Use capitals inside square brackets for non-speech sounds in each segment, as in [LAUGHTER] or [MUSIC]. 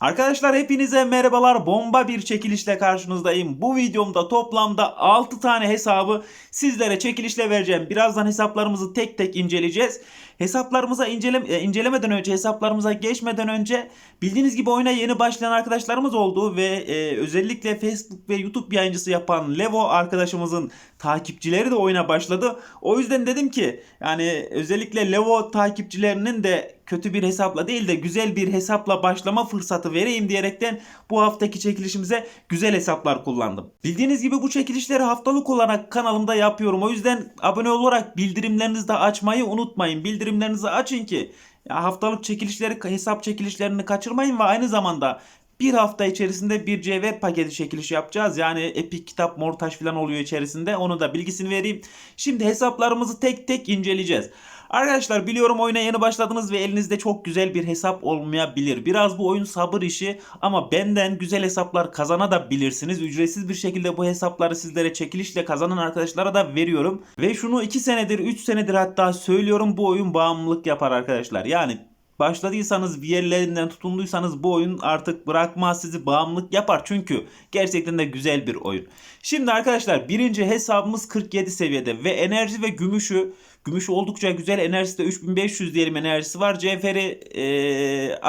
Arkadaşlar hepinize merhabalar. Bomba bir çekilişle karşınızdayım. Bu videomda toplamda 6 tane hesabı sizlere çekilişle vereceğim. Birazdan hesaplarımızı tek tek inceleyeceğiz. Hesaplarımıza incelem e, incelemeden önce, hesaplarımıza geçmeden önce bildiğiniz gibi oyuna yeni başlayan arkadaşlarımız oldu ve e, özellikle Facebook ve YouTube yayıncısı yapan Levo arkadaşımızın takipçileri de oyuna başladı. O yüzden dedim ki yani özellikle Levo takipçilerinin de kötü bir hesapla değil de güzel bir hesapla başlama fırsatı vereyim diyerekten bu haftaki çekilişimize güzel hesaplar kullandım. Bildiğiniz gibi bu çekilişleri haftalık olarak kanalımda yapıyorum. O yüzden abone olarak bildirimlerinizi de açmayı unutmayın. Bildirimlerinizi açın ki haftalık çekilişleri hesap çekilişlerini kaçırmayın ve aynı zamanda bir hafta içerisinde bir cevher paketi çekilişi yapacağız. Yani Epic kitap mortaj falan oluyor içerisinde. Onu da bilgisini vereyim. Şimdi hesaplarımızı tek tek inceleyeceğiz. Arkadaşlar biliyorum oyuna yeni başladınız ve elinizde çok güzel bir hesap olmayabilir. Biraz bu oyun sabır işi ama benden güzel hesaplar kazanabilirsiniz. Ücretsiz bir şekilde bu hesapları sizlere çekilişle kazanan arkadaşlara da veriyorum. Ve şunu 2 senedir 3 senedir hatta söylüyorum bu oyun bağımlılık yapar arkadaşlar. Yani başladıysanız bir yerlerinden tutunduysanız bu oyun artık bırakmaz sizi bağımlılık yapar. Çünkü gerçekten de güzel bir oyun. Şimdi arkadaşlar birinci hesabımız 47 seviyede ve enerji ve gümüşü Gümüş oldukça güzel. Enerjisi de 3500 diyelim enerjisi var. Cevheri e,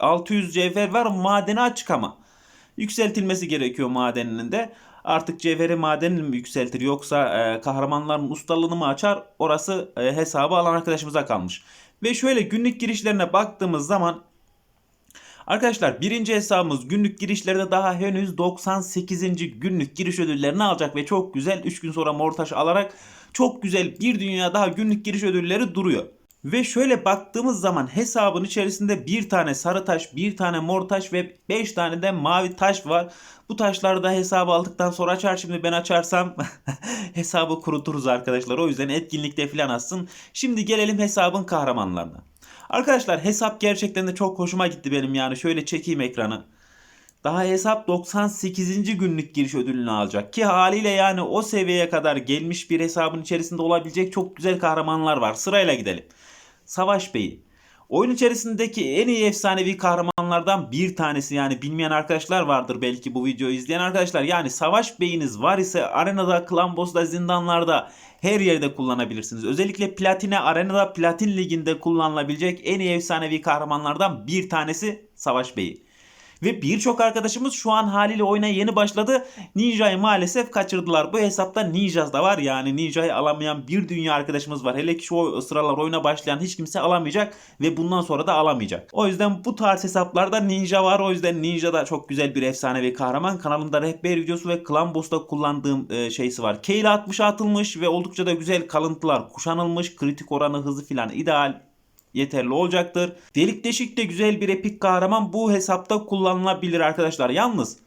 600 cevher var. Madeni açık ama. Yükseltilmesi gerekiyor madeninin de. Artık cevheri madenini mi yükseltir yoksa e, kahramanların ustalığını mı açar? Orası e, hesabı alan arkadaşımıza kalmış. Ve şöyle günlük girişlerine baktığımız zaman Arkadaşlar birinci hesabımız günlük girişlerde daha henüz 98. günlük giriş ödüllerini alacak ve çok güzel 3 gün sonra mortaş alarak çok güzel bir dünya daha günlük giriş ödülleri duruyor. Ve şöyle baktığımız zaman hesabın içerisinde bir tane sarı taş, bir tane mor taş ve 5 tane de mavi taş var. Bu taşları da hesabı aldıktan sonra açar. Şimdi ben açarsam [LAUGHS] hesabı kuruturuz arkadaşlar. O yüzden etkinlikte falan atsın. Şimdi gelelim hesabın kahramanlarına. Arkadaşlar hesap gerçekten de çok hoşuma gitti benim yani. Şöyle çekeyim ekranı. Daha hesap 98. günlük giriş ödülünü alacak. Ki haliyle yani o seviyeye kadar gelmiş bir hesabın içerisinde olabilecek çok güzel kahramanlar var. Sırayla gidelim. Savaş Bey'i. Oyun içerisindeki en iyi efsanevi kahramanlardan bir tanesi yani bilmeyen arkadaşlar vardır belki bu videoyu izleyen arkadaşlar. Yani Savaş Bey'iniz var ise arenada, klan boss'da, zindanlarda her yerde kullanabilirsiniz. Özellikle Platine arenada Platin liginde kullanılabilecek en iyi efsanevi kahramanlardan bir tanesi Savaş Bey'i. Ve birçok arkadaşımız şu an haliyle oyuna yeni başladı. Ninja'yı maalesef kaçırdılar. Bu hesapta Ninjas da var yani Ninja'yı alamayan bir dünya arkadaşımız var. Hele ki şu sıralar oyuna başlayan hiç kimse alamayacak ve bundan sonra da alamayacak. O yüzden bu tarz hesaplarda Ninja var. O yüzden Ninja da çok güzel bir efsane ve kahraman. Kanalımda rehber videosu ve Clan Boss'ta kullandığım e, şeysi var. Kale 60'a atılmış ve oldukça da güzel kalıntılar kuşanılmış. Kritik oranı hızı filan ideal yeterli olacaktır. Delik deşik de güzel bir epik kahraman bu hesapta kullanılabilir arkadaşlar. Yalnız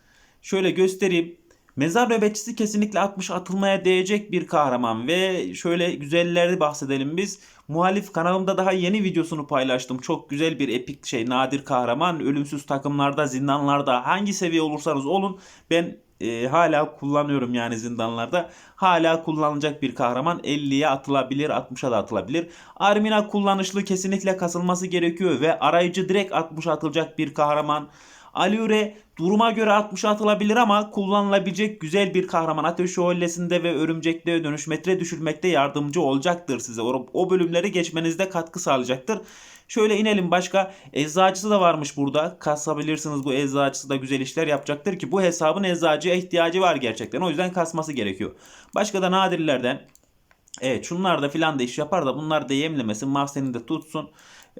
şöyle göstereyim. Mezar nöbetçisi kesinlikle 60 atılmaya değecek bir kahraman ve şöyle güzelleri bahsedelim biz. Muhalif kanalımda daha yeni videosunu paylaştım. Çok güzel bir epik şey nadir kahraman. Ölümsüz takımlarda, zindanlarda hangi seviye olursanız olun ben e, hala kullanıyorum yani zindanlarda. Hala kullanılacak bir kahraman 50'ye atılabilir 60'a da atılabilir. Armina kullanışlı kesinlikle kasılması gerekiyor ve arayıcı direkt 60 atılacak bir kahraman. Alure duruma göre 60 atılabilir ama kullanılabilecek güzel bir kahraman. Ateş şövalyesinde ve örümcekte dönüşmetre düşürmekte yardımcı olacaktır size. O, o bölümleri geçmenizde katkı sağlayacaktır. Şöyle inelim başka. Eczacısı da varmış burada. Kasabilirsiniz bu eczacısı da güzel işler yapacaktır ki bu hesabın eczacıya ihtiyacı var gerçekten. O yüzden kasması gerekiyor. Başka da nadirlerden Evet şunlar da filan da iş yapar da bunlar da yemlemesin. Mahzenini de tutsun.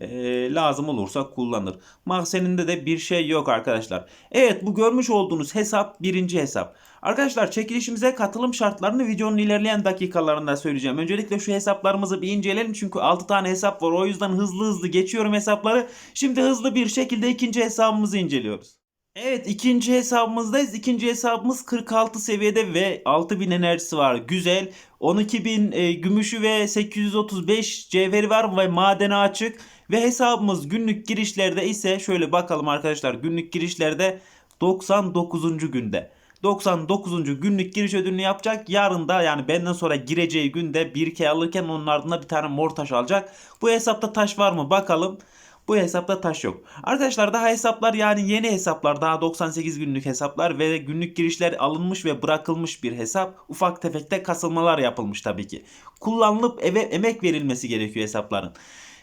Ee, lazım olursa kullanır. Mahzeninde de bir şey yok arkadaşlar. Evet bu görmüş olduğunuz hesap birinci hesap. Arkadaşlar çekilişimize katılım şartlarını videonun ilerleyen dakikalarında söyleyeceğim. Öncelikle şu hesaplarımızı bir inceleyelim çünkü 6 tane hesap var. O yüzden hızlı hızlı geçiyorum hesapları. Şimdi hızlı bir şekilde ikinci hesabımızı inceliyoruz. Evet ikinci hesabımızdayız. İkinci hesabımız 46 seviyede ve 6000 enerjisi var. Güzel. 12.000 e, gümüşü ve 835 cevheri var ve madene açık. Ve hesabımız günlük girişlerde ise şöyle bakalım arkadaşlar. Günlük girişlerde 99. günde. 99. günlük giriş ödülünü yapacak. Yarın da yani benden sonra gireceği günde 1 k alırken onun ardına bir tane mor taş alacak. Bu hesapta taş var mı bakalım. Bu hesapta taş yok. Arkadaşlar daha hesaplar yani yeni hesaplar daha 98 günlük hesaplar ve günlük girişler alınmış ve bırakılmış bir hesap. Ufak tefekte kasılmalar yapılmış tabii ki. Kullanılıp eve emek verilmesi gerekiyor hesapların.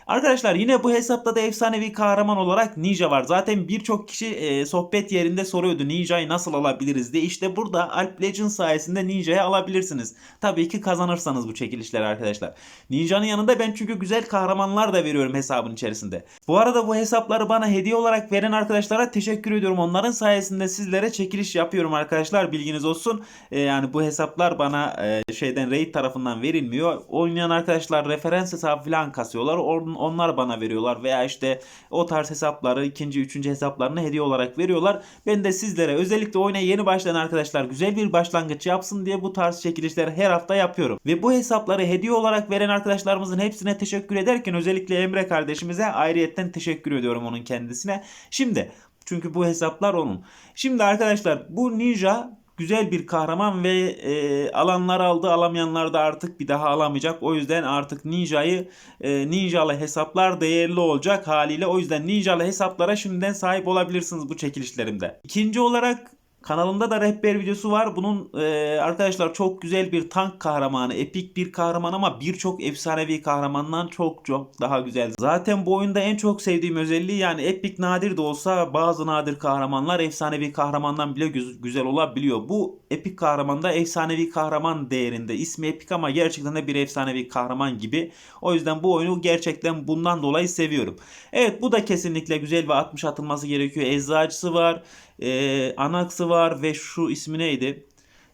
Arkadaşlar yine bu hesapta da efsanevi kahraman olarak Ninja var. Zaten birçok kişi e, sohbet yerinde soruyordu Ninja'yı nasıl alabiliriz diye. İşte burada Alp Legend sayesinde Ninja'yı alabilirsiniz. Tabii ki kazanırsanız bu çekilişleri arkadaşlar. Ninja'nın yanında ben çünkü güzel kahramanlar da veriyorum hesabın içerisinde. Bu arada bu hesapları bana hediye olarak veren arkadaşlara teşekkür ediyorum. Onların sayesinde sizlere çekiliş yapıyorum arkadaşlar. Bilginiz olsun. E, yani bu hesaplar bana e, şeyden raid tarafından verilmiyor. Oynayan arkadaşlar referans hesabı falan kasıyorlar. Or- onlar bana veriyorlar veya işte o tarz hesapları ikinci üçüncü hesaplarını hediye olarak veriyorlar. Ben de sizlere özellikle oyuna yeni başlayan arkadaşlar güzel bir başlangıç yapsın diye bu tarz çekilişleri her hafta yapıyorum. Ve bu hesapları hediye olarak veren arkadaşlarımızın hepsine teşekkür ederken özellikle Emre kardeşimize ayrıyetten teşekkür ediyorum onun kendisine. Şimdi çünkü bu hesaplar onun. Şimdi arkadaşlar bu Ninja güzel bir kahraman ve e, alanlar aldı alamayanlar da artık bir daha alamayacak. O yüzden artık Ninja'yı e, Ninja'lı hesaplar değerli olacak haliyle. O yüzden Ninja'lı hesaplara şimdiden sahip olabilirsiniz bu çekilişlerimde. İkinci olarak Kanalımda da rehber videosu var. Bunun e, arkadaşlar çok güzel bir tank kahramanı, epik bir kahraman ama birçok efsanevi kahramandan çok çok daha güzel. Zaten bu oyunda en çok sevdiğim özelliği yani epik nadir de olsa bazı nadir kahramanlar efsanevi kahramandan bile güz- güzel olabiliyor. Bu epik kahraman da efsanevi kahraman değerinde. İsmi epik ama gerçekten de bir efsanevi kahraman gibi. O yüzden bu oyunu gerçekten bundan dolayı seviyorum. Evet bu da kesinlikle güzel ve 60 atılması gerekiyor. Eczacısı var e, Anax'ı var ve şu ismi neydi?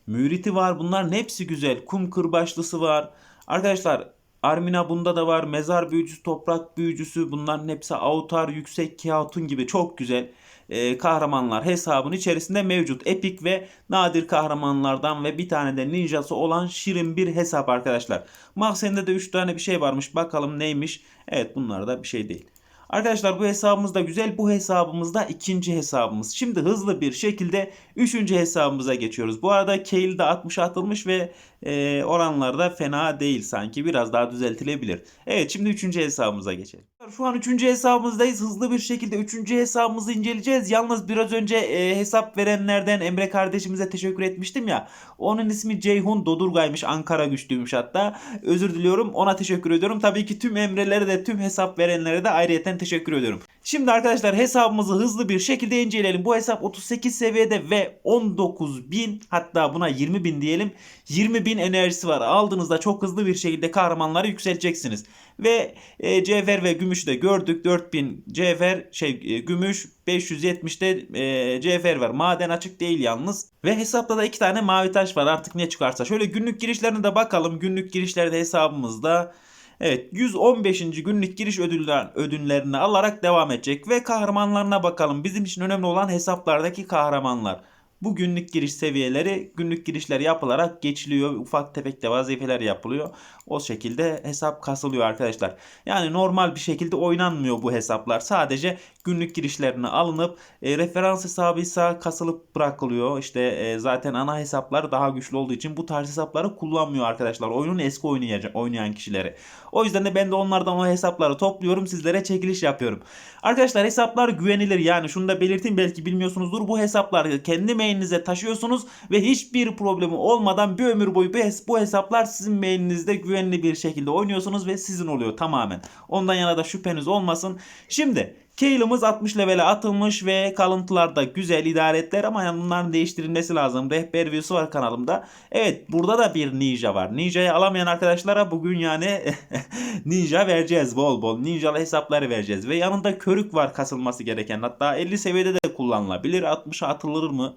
Müriti var. Bunların hepsi güzel. Kum kırbaçlısı var. Arkadaşlar Armina bunda da var. Mezar büyücüsü, toprak büyücüsü bunların hepsi Autar, Yüksek Hatun gibi çok güzel e, kahramanlar hesabın içerisinde mevcut. Epik ve nadir kahramanlardan ve bir tane de ninjası olan şirin bir hesap arkadaşlar. Mahzen'de de 3 tane bir şey varmış. Bakalım neymiş. Evet bunlar da bir şey değil. Arkadaşlar bu hesabımız da güzel. Bu hesabımız da ikinci hesabımız. Şimdi hızlı bir şekilde üçüncü hesabımıza geçiyoruz. Bu arada Kale'de 60 atılmış ve e, oranlar da fena değil sanki. Biraz daha düzeltilebilir. Evet şimdi üçüncü hesabımıza geçelim. Şu an üçüncü hesabımızdayız. Hızlı bir şekilde üçüncü hesabımızı inceleyeceğiz. Yalnız biraz önce e, hesap verenlerden Emre kardeşimize teşekkür etmiştim ya. Onun ismi Ceyhun Dodurgay'mış. Ankara güçlüymüş hatta. Özür diliyorum. Ona teşekkür ediyorum. Tabii ki tüm Emre'lere de tüm hesap verenlere de ayrıyeten teşekkür ediyorum. Şimdi arkadaşlar hesabımızı hızlı bir şekilde inceleyelim. Bu hesap 38 seviyede ve 19.000 hatta buna 20.000 diyelim. 20.000 enerjisi var. Aldığınızda çok hızlı bir şekilde kahramanları yükselteceksiniz. Ve e, cevher ve gümüşü de gördük. 4000 cevher şey e, gümüş 570'de e, cevher var. Maden açık değil yalnız. Ve hesapta da iki tane mavi taş var. Artık ne çıkarsa. Şöyle günlük girişlerine de bakalım. Günlük girişlerde hesabımızda Evet 115. günlük giriş ödüller, ödüllerini alarak devam edecek ve kahramanlarına bakalım. Bizim için önemli olan hesaplardaki kahramanlar. Bu günlük giriş seviyeleri günlük girişler yapılarak geçiliyor. Ufak tefek de vazifeler yapılıyor. O şekilde hesap kasılıyor arkadaşlar. Yani normal bir şekilde oynanmıyor bu hesaplar. Sadece günlük girişlerine alınıp e, referans hesabıysa kasılıp bırakılıyor. İşte e, zaten ana hesaplar daha güçlü olduğu için bu tarz hesapları kullanmıyor arkadaşlar. Oyunun eski oynayacak, oynayan kişileri. O yüzden de ben de onlardan o hesapları topluyorum. Sizlere çekiliş yapıyorum. Arkadaşlar hesaplar güvenilir. Yani şunu da belirteyim belki bilmiyorsunuzdur. Bu hesapları kendi mailinize taşıyorsunuz ve hiçbir problemi olmadan bir ömür boyu bu hesaplar sizin mailinizde güvenli bir şekilde oynuyorsunuz ve sizin oluyor tamamen. Ondan yana da şüpheniz olmasın. Şimdi Kale'ımız 60 levele atılmış ve kalıntılarda güzel idaretler ama yani bunların değiştirilmesi lazım. Rehber videosu var kanalımda. Evet burada da bir ninja var. Ninja'yı alamayan arkadaşlara bugün yani [LAUGHS] ninja vereceğiz bol bol. Ninjalı hesapları vereceğiz. Ve yanında körük var kasılması gereken. Hatta 50 seviyede de kullanılabilir. 60'a atılır mı?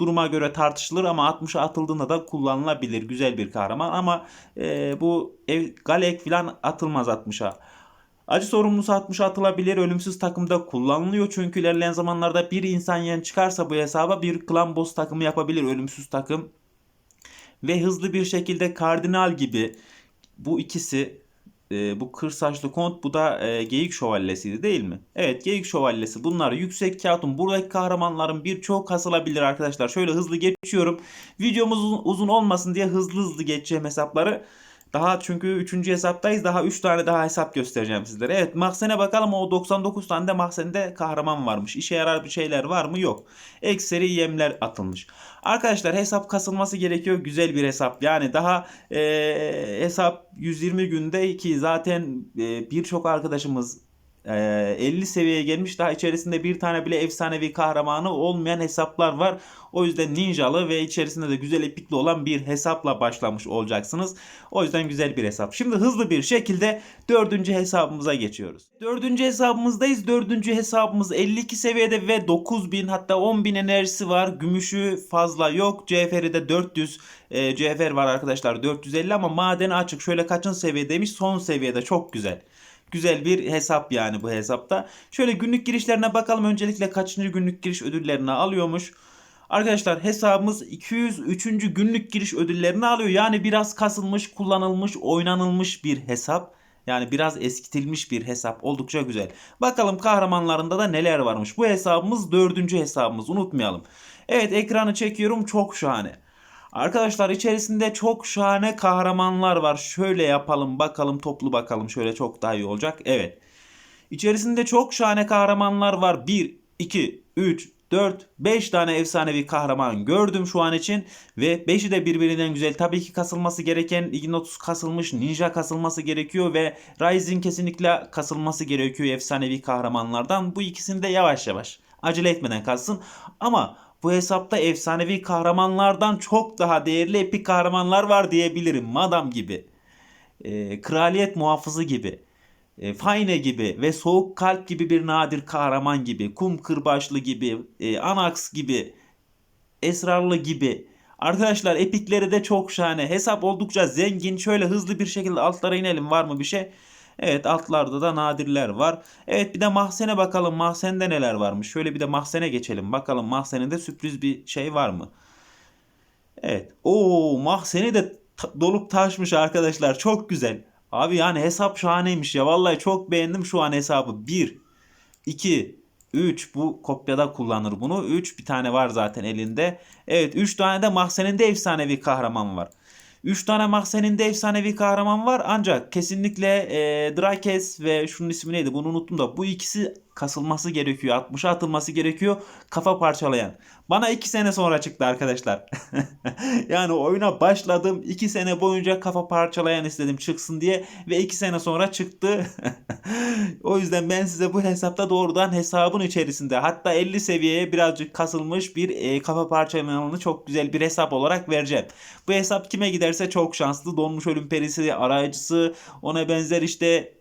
duruma göre tartışılır ama 60'a atıldığında da kullanılabilir. Güzel bir kahraman ama e, bu ev, Galek falan atılmaz 60'a. Acı sorumlusu 60'a atılabilir. Ölümsüz takımda kullanılıyor. Çünkü ilerleyen zamanlarda bir insan yen çıkarsa bu hesaba bir klan boss takımı yapabilir. Ölümsüz takım. Ve hızlı bir şekilde kardinal gibi bu ikisi e, bu kır saçlı kont bu da e, geyik şövalyesiydi değil mi? Evet geyik şövalyesi bunlar yüksek kağıtın buradaki kahramanların birçoğu kasılabilir arkadaşlar. Şöyle hızlı geçiyorum. Videomuz uzun, uzun olmasın diye hızlı hızlı geçeceğim hesapları. Daha çünkü 3. hesaptayız. Daha 3 tane daha hesap göstereceğim sizlere. Evet mahzene bakalım o 99 tane de mahzende kahraman varmış. İşe yarar bir şeyler var mı? Yok. Ekseri yemler atılmış. Arkadaşlar hesap kasılması gerekiyor. Güzel bir hesap. Yani daha e, hesap 120 günde ki zaten e, birçok arkadaşımız 50 seviyeye gelmiş daha içerisinde bir tane bile efsanevi kahramanı olmayan hesaplar var. O yüzden ninjalı ve içerisinde de güzel epikli olan bir hesapla başlamış olacaksınız. O yüzden güzel bir hesap. Şimdi hızlı bir şekilde dördüncü hesabımıza geçiyoruz. Dördüncü hesabımızdayız. Dördüncü hesabımız 52 seviyede ve 9000 hatta 10.000 enerjisi var. Gümüşü fazla yok. Cevheri de 400 e, cevher var arkadaşlar 450 ama madeni açık. Şöyle kaçın seviyedeymiş? Son seviyede çok güzel. Güzel bir hesap yani bu hesapta. Şöyle günlük girişlerine bakalım. Öncelikle kaçıncı günlük giriş ödüllerini alıyormuş. Arkadaşlar hesabımız 203. günlük giriş ödüllerini alıyor. Yani biraz kasılmış, kullanılmış, oynanılmış bir hesap. Yani biraz eskitilmiş bir hesap. Oldukça güzel. Bakalım kahramanlarında da neler varmış. Bu hesabımız dördüncü hesabımız. Unutmayalım. Evet ekranı çekiyorum. Çok şahane. Arkadaşlar içerisinde çok şahane kahramanlar var. Şöyle yapalım bakalım toplu bakalım. Şöyle çok daha iyi olacak. Evet. İçerisinde çok şahane kahramanlar var. 1, 2, 3, 4, 5 tane efsanevi kahraman gördüm şu an için. Ve 5'i de birbirinden güzel. Tabii ki kasılması gereken Ignotus kasılmış, Ninja kasılması gerekiyor ve Rising kesinlikle kasılması gerekiyor efsanevi kahramanlardan. Bu ikisini de yavaş yavaş acele etmeden kalsın. Ama bu hesapta efsanevi kahramanlardan çok daha değerli epik kahramanlar var diyebilirim. Madam gibi, e, kraliyet muhafızı gibi, e, Fayne gibi ve soğuk kalp gibi bir nadir kahraman gibi, kum kırbaçlı gibi, e, Anax gibi, esrarlı gibi. Arkadaşlar epikleri de çok şahane. Hesap oldukça zengin. Şöyle hızlı bir şekilde altlara inelim var mı bir şey? Evet altlarda da nadirler var. Evet bir de mahzene bakalım. Mahzende neler varmış. Şöyle bir de mahzene geçelim. Bakalım mahzeninde sürpriz bir şey var mı? Evet. Oo mahzeni de ta- dolup taşmış arkadaşlar. Çok güzel. Abi yani hesap şahaneymiş ya. Vallahi çok beğendim şu an hesabı. 1, 2, 3 bu kopyada kullanır bunu. 3 bir tane var zaten elinde. Evet 3 tane de mahzeninde efsanevi kahraman var. 3 tane mahzeninde efsanevi kahraman var ancak kesinlikle e, Drakes ve şunun ismi neydi bunu unuttum da bu ikisi kasılması gerekiyor. 60'a atılması gerekiyor kafa parçalayan. Bana 2 sene sonra çıktı arkadaşlar. [LAUGHS] yani oyuna başladım 2 sene boyunca kafa parçalayan istedim çıksın diye ve 2 sene sonra çıktı. [LAUGHS] o yüzden ben size bu hesapta doğrudan hesabın içerisinde hatta 50 seviyeye birazcık kasılmış bir e, kafa parçalayanını çok güzel bir hesap olarak vereceğim. Bu hesap kime giderse çok şanslı. Donmuş ölüm perisi, arayıcısı, ona benzer işte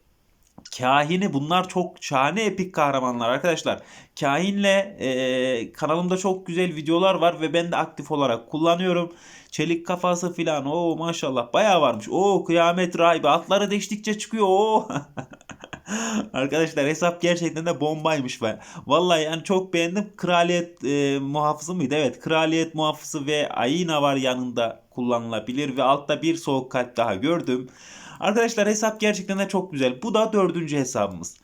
Kahini bunlar çok şahane epik kahramanlar arkadaşlar. Kahinle e, kanalımda çok güzel videolar var ve ben de aktif olarak kullanıyorum. Çelik kafası filan o maşallah bayağı varmış. O kıyamet rahibi atları değiştikçe çıkıyor. Oo. [LAUGHS] [LAUGHS] Arkadaşlar hesap gerçekten de bombaymış be. Vallahi yani çok beğendim. Kraliyet e, muhafızı mıydı? Evet kraliyet muhafızı ve Ayina var yanında kullanılabilir ve altta bir soğuk kalp daha gördüm. Arkadaşlar hesap gerçekten de çok güzel. Bu da dördüncü hesabımız.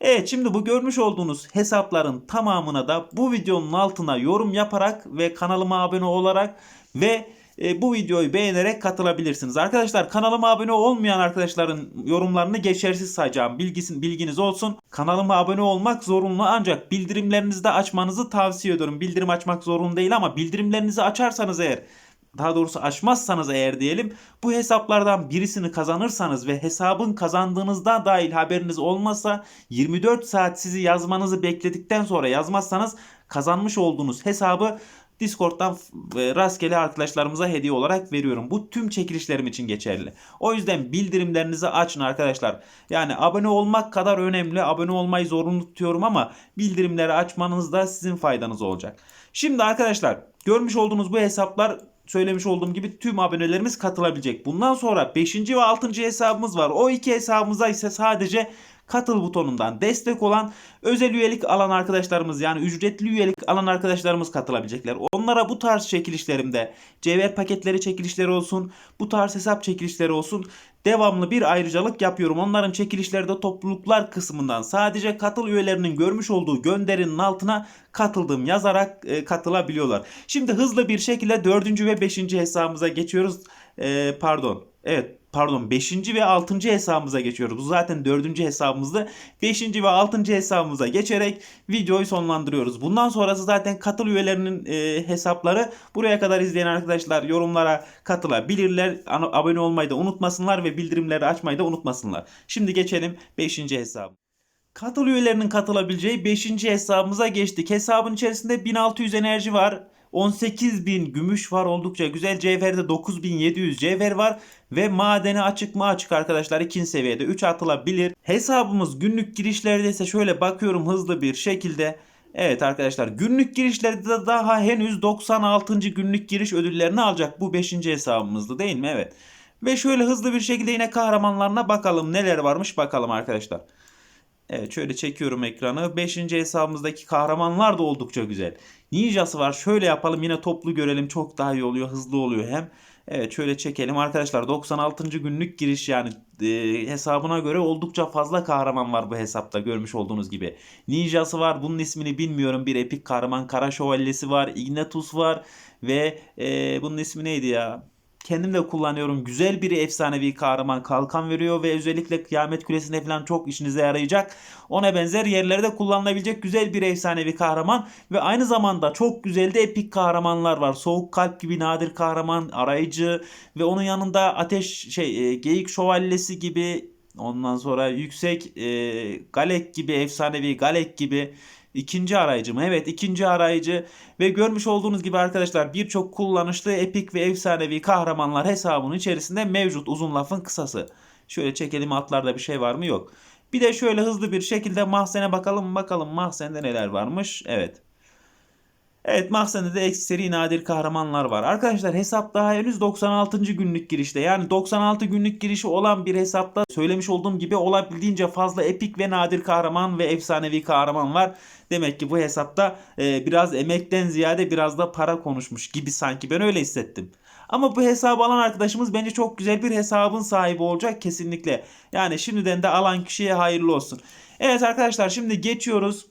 Evet şimdi bu görmüş olduğunuz hesapların tamamına da bu videonun altına yorum yaparak ve kanalıma abone olarak ve e, bu videoyu beğenerek katılabilirsiniz. Arkadaşlar kanalıma abone olmayan arkadaşların yorumlarını geçersiz sayacağım. Bilgisin, bilginiz olsun. Kanalıma abone olmak zorunlu ancak bildirimlerinizi de açmanızı tavsiye ediyorum. Bildirim açmak zorunlu değil ama bildirimlerinizi açarsanız eğer daha doğrusu açmazsanız eğer diyelim bu hesaplardan birisini kazanırsanız ve hesabın kazandığınızda dahil haberiniz olmasa 24 saat sizi yazmanızı bekledikten sonra yazmazsanız kazanmış olduğunuz hesabı Discord'dan rastgele arkadaşlarımıza hediye olarak veriyorum. Bu tüm çekilişlerim için geçerli. O yüzden bildirimlerinizi açın arkadaşlar. Yani abone olmak kadar önemli. Abone olmayı zorunlu tutuyorum ama bildirimleri açmanız da sizin faydanız olacak. Şimdi arkadaşlar görmüş olduğunuz bu hesaplar söylemiş olduğum gibi tüm abonelerimiz katılabilecek. Bundan sonra 5. ve 6. hesabımız var. O iki hesabımıza ise sadece katıl butonundan destek olan özel üyelik alan arkadaşlarımız yani ücretli üyelik alan arkadaşlarımız katılabilecekler. Onlara bu tarz çekilişlerimde cevher paketleri çekilişleri olsun, bu tarz hesap çekilişleri olsun devamlı bir ayrıcalık yapıyorum. Onların çekilişleri de topluluklar kısmından sadece katıl üyelerinin görmüş olduğu gönderinin altına katıldım yazarak e, katılabiliyorlar. Şimdi hızlı bir şekilde 4. ve 5. hesabımıza geçiyoruz. E, pardon. Evet pardon 5. ve 6. hesabımıza geçiyoruz. Bu zaten 4. hesabımızdı. 5. ve 6. hesabımıza geçerek videoyu sonlandırıyoruz. Bundan sonrası zaten katıl üyelerinin e, hesapları. Buraya kadar izleyen arkadaşlar yorumlara katılabilirler. Abone olmayı da unutmasınlar ve bildirimleri açmayı da unutmasınlar. Şimdi geçelim 5. hesabı. Katıl üyelerinin katılabileceği 5. hesabımıza geçtik. Hesabın içerisinde 1600 enerji var. 18.000 gümüş var oldukça güzel. Cevherde 9700 cevher var. Ve madeni açık mı açık arkadaşlar ikinci seviyede 3 atılabilir. Hesabımız günlük girişlerde ise şöyle bakıyorum hızlı bir şekilde. Evet arkadaşlar günlük girişlerde de daha henüz 96. günlük giriş ödüllerini alacak. Bu 5. hesabımızdı değil mi? Evet. Ve şöyle hızlı bir şekilde yine kahramanlarına bakalım neler varmış bakalım arkadaşlar. Evet şöyle çekiyorum ekranı. 5. hesabımızdaki kahramanlar da oldukça güzel. Ninjası var. Şöyle yapalım yine toplu görelim. Çok daha iyi oluyor. Hızlı oluyor hem. Evet şöyle çekelim. Arkadaşlar 96. günlük giriş yani e, hesabına göre oldukça fazla kahraman var bu hesapta görmüş olduğunuz gibi. Ninjası var. Bunun ismini bilmiyorum. Bir epik kahraman. Kara şövalyesi var. Ignatus var. Ve e, bunun ismi neydi ya? Kendim de kullanıyorum. Güzel bir efsanevi kahraman kalkan veriyor ve özellikle kıyamet kulesinde falan çok işinize yarayacak. Ona benzer yerlerde kullanılabilecek güzel bir efsanevi kahraman ve aynı zamanda çok güzel de epik kahramanlar var. Soğuk kalp gibi nadir kahraman, arayıcı ve onun yanında ateş şey e, geyik şövalyesi gibi ondan sonra yüksek e, Galek gibi efsanevi Galek gibi İkinci arayıcı mı? Evet ikinci arayıcı ve görmüş olduğunuz gibi arkadaşlar birçok kullanışlı epik ve efsanevi kahramanlar hesabının içerisinde mevcut uzun lafın kısası. Şöyle çekelim altlarda bir şey var mı? Yok. Bir de şöyle hızlı bir şekilde mahzene bakalım bakalım mahzende neler varmış. Evet. Evet mahzende de ekseri nadir kahramanlar var. Arkadaşlar hesap daha henüz 96. günlük girişte. Yani 96 günlük girişi olan bir hesapta söylemiş olduğum gibi olabildiğince fazla epik ve nadir kahraman ve efsanevi kahraman var. Demek ki bu hesapta e, biraz emekten ziyade biraz da para konuşmuş gibi sanki ben öyle hissettim. Ama bu hesabı alan arkadaşımız bence çok güzel bir hesabın sahibi olacak kesinlikle. Yani şimdiden de alan kişiye hayırlı olsun. Evet arkadaşlar şimdi geçiyoruz.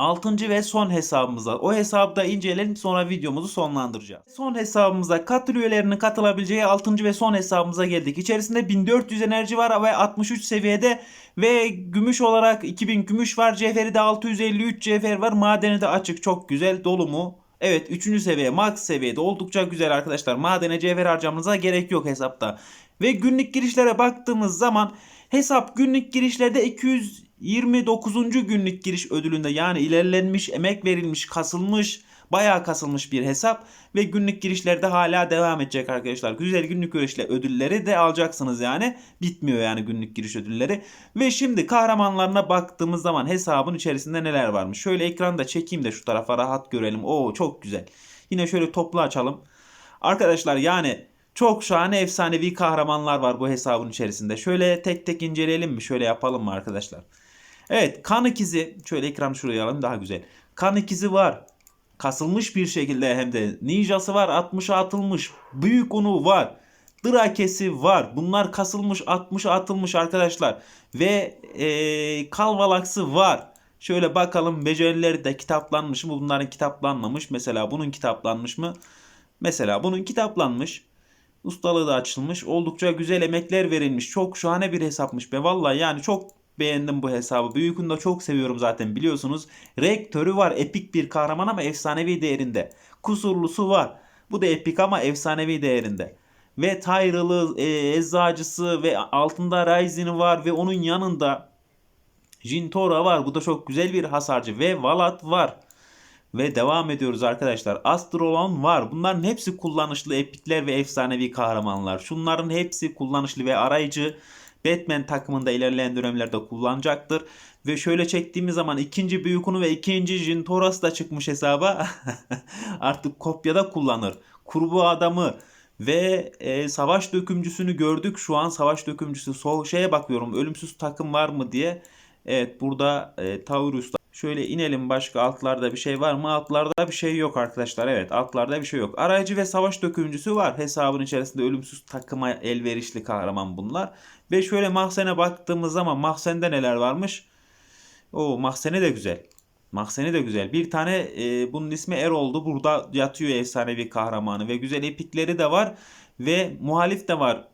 6. ve son hesabımıza. O hesabı da inceleyelim sonra videomuzu sonlandıracağız. Son hesabımıza katıl üyelerinin katılabileceği 6. ve son hesabımıza geldik. İçerisinde 1400 enerji var ve 63 seviyede ve gümüş olarak 2000 gümüş var. Cevheri de 653 cevher var. Madeni de açık çok güzel dolu mu? Evet 3. seviye max seviyede oldukça güzel arkadaşlar. Madene cevher harcamanıza gerek yok hesapta. Ve günlük girişlere baktığımız zaman hesap günlük girişlerde 229. günlük giriş ödülünde yani ilerlenmiş, emek verilmiş, kasılmış, bayağı kasılmış bir hesap ve günlük girişlerde hala devam edecek arkadaşlar. Güzel günlük girişle ödülleri de alacaksınız yani. Bitmiyor yani günlük giriş ödülleri. Ve şimdi kahramanlarına baktığımız zaman hesabın içerisinde neler varmış. Şöyle ekranda çekeyim de şu tarafa rahat görelim. Oo çok güzel. Yine şöyle toplu açalım. Arkadaşlar yani çok şahane efsanevi kahramanlar var bu hesabın içerisinde. Şöyle tek tek inceleyelim mi? Şöyle yapalım mı arkadaşlar? Evet kan ikizi. Şöyle ekran şuraya alalım daha güzel. Kan ikizi var. Kasılmış bir şekilde hem de. Ninjası var 60'a atılmış. Büyük unu var. Drakesi var. Bunlar kasılmış 60'a atılmış arkadaşlar. Ve ee, kalvalaksı var. Şöyle bakalım becerileri de kitaplanmış mı? Bunların kitaplanmamış. Mesela bunun kitaplanmış mı? Mesela bunun kitaplanmış. Ustalığı da açılmış. Oldukça güzel emekler verilmiş. Çok şahane bir hesapmış be. Vallahi yani çok beğendim bu hesabı. Büyükünü de çok seviyorum zaten biliyorsunuz. Rektörü var. Epik bir kahraman ama efsanevi değerinde. Kusurlusu var. Bu da epik ama efsanevi değerinde. Ve Tyrell'ı, e, eczacısı ve altında Ryzen'i var ve onun yanında Jintora var. Bu da çok güzel bir hasarcı. Ve Valat var. Ve devam ediyoruz arkadaşlar. Astrolon var. Bunların hepsi kullanışlı epikler ve efsanevi kahramanlar. Şunların hepsi kullanışlı ve arayıcı. Batman takımında ilerleyen dönemlerde kullanacaktır. Ve şöyle çektiğimiz zaman ikinci büyükunu ve ikinci Jintoras da çıkmış hesaba. [LAUGHS] Artık kopyada kullanır. Kurbu adamı ve e, savaş dökümcüsünü gördük. Şu an savaş dökümcüsü. So şeye bakıyorum ölümsüz takım var mı diye. Evet burada e, Taurus'ta. Şöyle inelim başka altlarda bir şey var mı? Altlarda bir şey yok arkadaşlar. Evet altlarda bir şey yok. Aracı ve savaş dökümcüsü var. Hesabın içerisinde ölümsüz takıma elverişli kahraman bunlar. Ve şöyle mahzene baktığımız zaman mahzende neler varmış? O mahzene de güzel. Mahzeni de güzel. Bir tane e, bunun ismi Erol'du. Burada yatıyor efsanevi kahramanı ve güzel epikleri de var ve muhalif de var.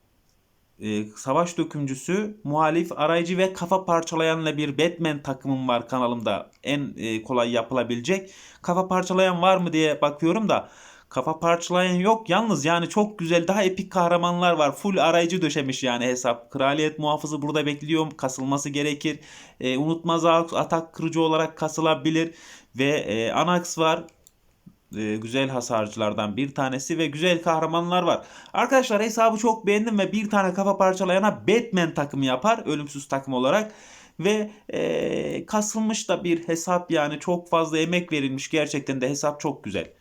e, savaş dökümcüsü, muhalif, arayıcı ve kafa parçalayanla bir Batman takımım var kanalımda. En e, kolay yapılabilecek. Kafa parçalayan var mı diye bakıyorum da kafa parçalayan yok. Yalnız yani çok güzel daha epik kahramanlar var. Full arayıcı döşemiş yani hesap. Kraliyet muhafızı burada bekliyor. Kasılması gerekir. E, unutmaz atak kırıcı olarak kasılabilir. Ve e, Anax var e, güzel hasarcılardan bir tanesi ve güzel kahramanlar var. Arkadaşlar hesabı çok beğendim ve bir tane kafa parçalayana Batman takımı yapar. Ölümsüz takım olarak. Ve e, kasılmış da bir hesap yani çok fazla emek verilmiş. Gerçekten de hesap çok güzel.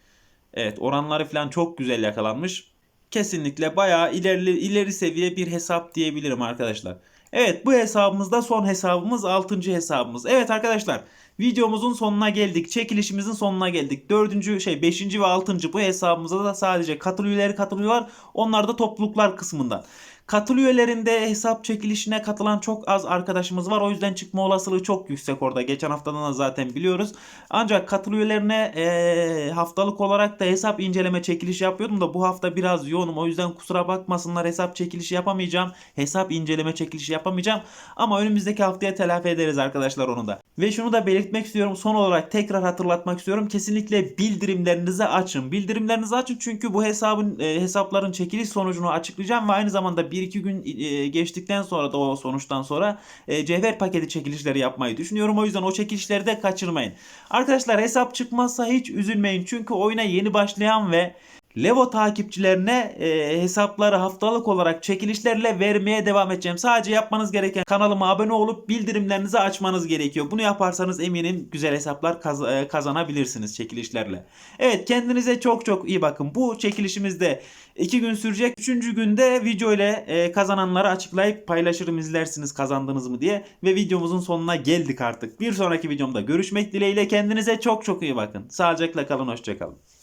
Evet oranları falan çok güzel yakalanmış. Kesinlikle bayağı ileri, ileri seviye bir hesap diyebilirim arkadaşlar. Evet bu hesabımızda son hesabımız 6. hesabımız. Evet arkadaşlar videomuzun sonuna geldik. Çekilişimizin sonuna geldik. 4. şey 5. ve 6. bu hesabımıza da sadece katıl katılıyorlar. Onlar da topluluklar kısmından. Katıl üyelerinde hesap çekilişine katılan çok az arkadaşımız var. O yüzden çıkma olasılığı çok yüksek orada. Geçen haftadan da zaten biliyoruz. Ancak katıl üyelerine eee, haftalık olarak da hesap inceleme çekilişi yapıyordum da bu hafta biraz yoğunum. O yüzden kusura bakmasınlar hesap çekilişi yapamayacağım. Hesap inceleme çekilişi yapamayacağım. Ama önümüzdeki haftaya telafi ederiz arkadaşlar onu da. Ve şunu da belirtmek istiyorum. Son olarak tekrar hatırlatmak istiyorum. Kesinlikle bildirimlerinizi açın. Bildirimlerinizi açın çünkü bu hesabın e, hesapların çekiliş sonucunu açıklayacağım ve aynı zamanda 1-2 gün e, geçtikten sonra da o sonuçtan sonra e, cevher paketi çekilişleri yapmayı düşünüyorum. O yüzden o çekilişleri de kaçırmayın. Arkadaşlar hesap çıkmazsa hiç üzülmeyin. Çünkü oyuna yeni başlayan ve Levo takipçilerine e, hesapları haftalık olarak çekilişlerle vermeye devam edeceğim. Sadece yapmanız gereken kanalıma abone olup bildirimlerinizi açmanız gerekiyor. Bunu yaparsanız eminim güzel hesaplar kaz- e, kazanabilirsiniz çekilişlerle. Evet kendinize çok çok iyi bakın. Bu çekilişimizde 2 gün sürecek. 3. günde video ile e, kazananları açıklayıp paylaşırım izlersiniz kazandınız mı diye. Ve videomuzun sonuna geldik artık. Bir sonraki videomda görüşmek dileğiyle kendinize çok çok iyi bakın. Sağlıcakla kalın hoşçakalın.